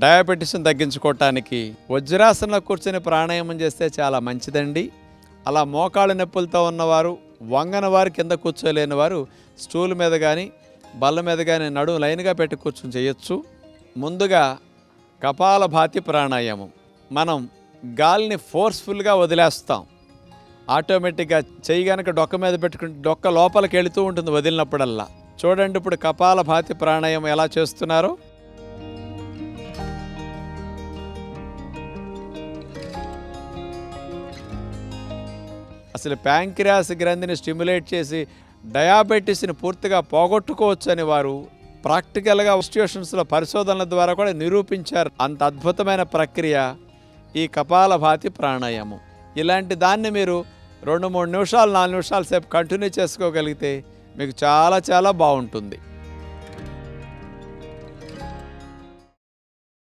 డయాబెటీస్ని తగ్గించుకోవటానికి వజ్రాసనంలో కూర్చొని ప్రాణాయామం చేస్తే చాలా మంచిదండి. అలా మోకాళ్ళ నొప్పులతో ఉన్నవారు వంగన వారు కింద కూర్చోలేని వారు స్టూల్ మీద కానీ బల్ల మీద కానీ నడుము లైన్గా పెట్టి కూర్చొని చేయొచ్చు. ముందుగా కపాలభాతి ప్రాణాయామం. మనం గాలిని ఫోర్స్ఫుల్గా వదిలేస్తాం. ఆటోమేటిక్గా చెయ్యి కనుక డొక్క మీద పెట్టుకుంటే డొక్క లోపలికి వెళుతూ ఉంటుంది వదిలినప్పుడల్లా. చూడండి ఇప్పుడు కపాలభాతి ప్రాణాయామం ఎలా చేస్తున్నారో. అసలు ప్యాంక్రియాస్ గ్రంథిని స్టిమ్యులేట్ చేసి డయాబెటీస్ని పూర్తిగా పోగొట్టుకోవచ్చు అని వారు ప్రాక్టికల్గా ఇన్స్టిట్యూషన్స్లో పరిశోధనల ద్వారా కూడా నిరూపించారు. అంత అద్భుతమైన ప్రక్రియ ఈ కపాలభాతి ప్రాణాయామం. ఇలాంటి దాన్ని మీరు రెండు మూడు నిమిషాలు నాలుగు నిమిషాల సేపు కంటిన్యూ చేసుకోగలిగితే మీకు చాలా చాలా బాగుంటుంది.